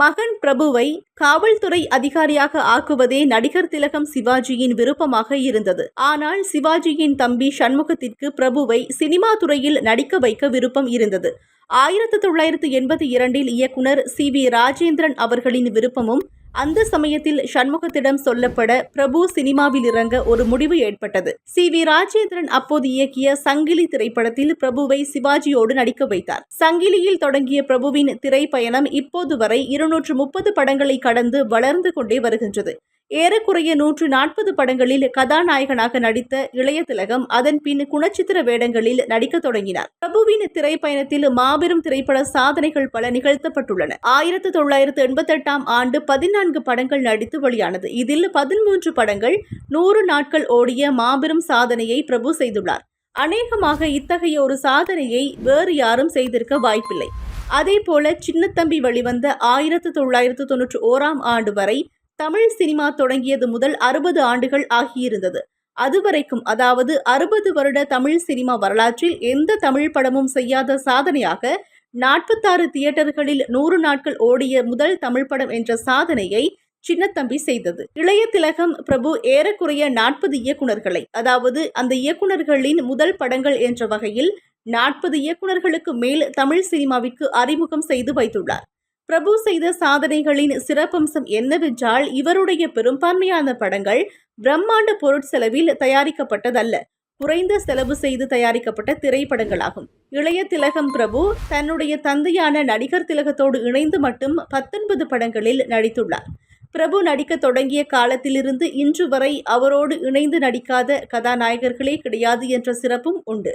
மகன் பிரபுவை காவல்துறை அதிகாரியாக ஆக்குவதே நடிகர் திலகம் சிவாஜியின் விருப்பமாக இருந்தது. ஆனால் சிவாஜியின் தம்பி சண்முகத்திற்கு பிரபுவை சினிமா துறையில் நடிக்க வைக்க விருப்பம் இருந்தது. ஆயிரத்து தொள்ளாயிரத்து எண்பத்தி இரண்டில் இயக்குனர் சி வி ராஜேந்திரன் அவர்களின் விருப்பமும் அந்த சமயத்தில் சண்முகத்திடம் சொல்லப்பட பிரபு சினிமாவில் இறங்க ஒரு முடிவு ஏற்பட்டது. சி. வி. ராஜேந்திரன் அப்போது இயக்கிய சங்கிலி திரைப்படத்தில் பிரபுவை சிவாஜியோடு நடிக்க வைத்தார். சங்கிலியில் தொடங்கிய பிரபுவின் திரைப்பயணம் இப்போது வரை இருநூற்று முப்பது படங்களை கடந்து வளர்ந்து கொண்டே வருகின்றது. ஏறக்குறைய நூற்று நாற்பது படங்களில் கதாநாயகனாக நடித்த இளைய திலகம் அதன் பின் குணச்சித்திர வேடங்களில் நடிக்க தொடங்கினார். பிரபுவின் திரைப்பயணத்தில் மாபெரும் திரைப்பட சாதனைகள் பல நிகழ்த்தப்பட்டுள்ளன. ஆயிரத்து தொள்ளாயிரத்து எண்பத்தெட்டாம் ஆண்டு பதினான்கு படங்கள் நடித்து வெளியானது. இதில் பதிமூன்று படங்கள் நூறு நாட்கள் ஓடிய மாபெரும் சாதனையை பிரபு செய்துள்ளார். அநேகமாக இத்தகைய ஒரு சாதனையை வேறு யாரும் செய்திருக்க வாய்ப்பில்லை. அதேபோல சின்னத்தம்பி வெளிவந்த ஆயிரத்து தொள்ளாயிரத்து தொன்னூற்றி ஓராம் ஆண்டு வரை தமிழ் சினிமா தொடங்கியது முதல் அறுபது ஆண்டுகள் ஆகியிருந்தது. அதுவரைக்கும் அதாவது அறுபது வருட தமிழ் சினிமா வரலாற்றில் எந்த தமிழ் படமும் செய்யாத சாதனையாக நாற்பத்தாறு தியேட்டர்களில் நூறு நாட்கள் ஓடிய முதல் தமிழ் படம் என்ற சாதனையை சின்னத்தம்பி செய்தது. இளைய திலகம் பிரபு ஏறக்குறைய நாற்பது இயக்குனர்களை அதாவது அந்த இயக்குனர்களின் முதல் படங்கள் என்ற வகையில் நாற்பது இயக்குனர்களுக்கு மேல் தமிழ் சினிமாவிற்கு அறிமுகம் செய்து வைத்துள்ளார். பிரபு செய்த சாதனைகளின் சிறப்பம்சம் என்னவென்றால் இவருடைய பெரும்பான்மையான படங்கள் பிரம்மாண்ட பொருட்செலவில் தயாரிக்கப்பட்டதல்ல. குறைந்த செலவு செய்து தயாரிக்கப்பட்ட திரைப்படங்களாகும். இளைய திலகம் பிரபு தன்னுடைய தந்தையான நடிகர் திலகத்தோடு இணைந்து மட்டும் பத்தொன்பது படங்களில் நடித்துள்ளார். பிரபு நடிக்க தொடங்கிய காலத்திலிருந்து இன்று வரை அவரோடு இணைந்து நடிக்காத கதாநாயகர்களே கிடையாது என்ற சிறப்பும் உண்டு.